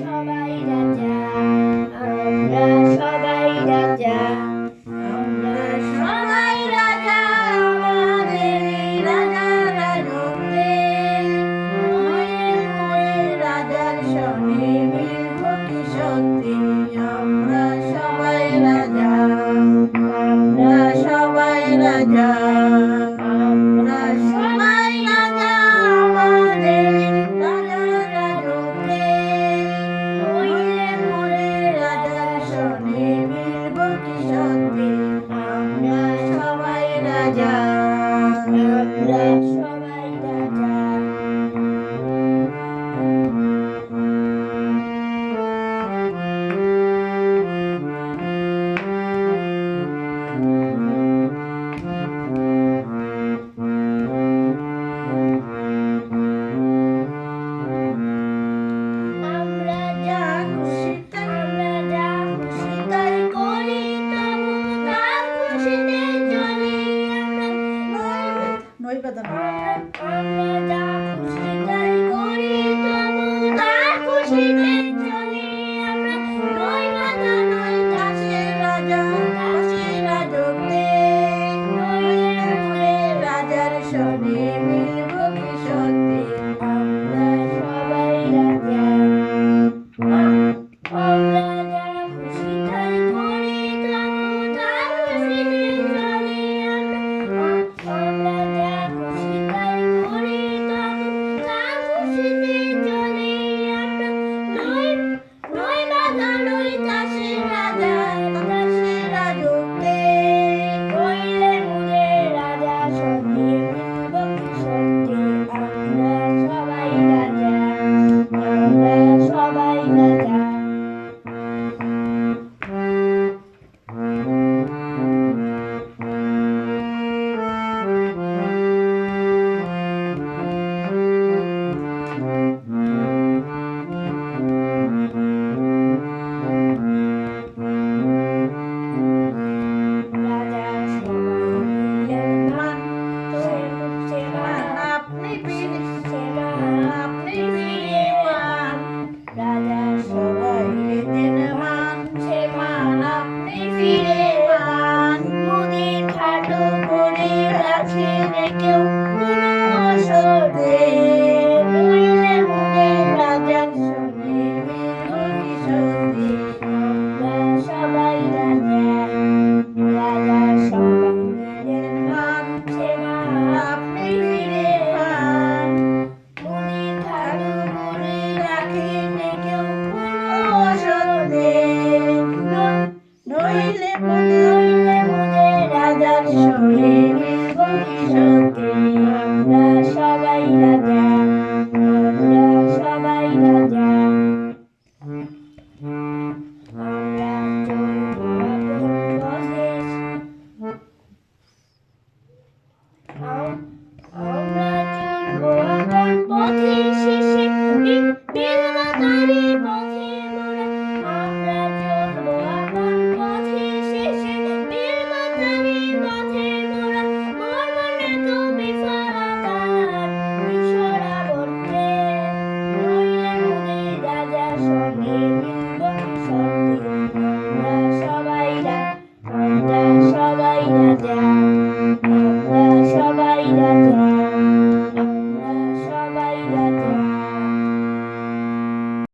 সবাই রাজা আমরা সবাই রাজা সবাই রাজা সবাই রাজা। Anne, anne, anne, Vem pra te que eu não chorei আমরা চলবো আবার পথের শেষে বেলরাতারি পথে আমরা চলবো আবার পথের শেষে বেলরাতারি পথে মোরা মোর মনে তুমি ফারাদার মিশরা বলতে নইলে মুদি রাজার সঙ্গে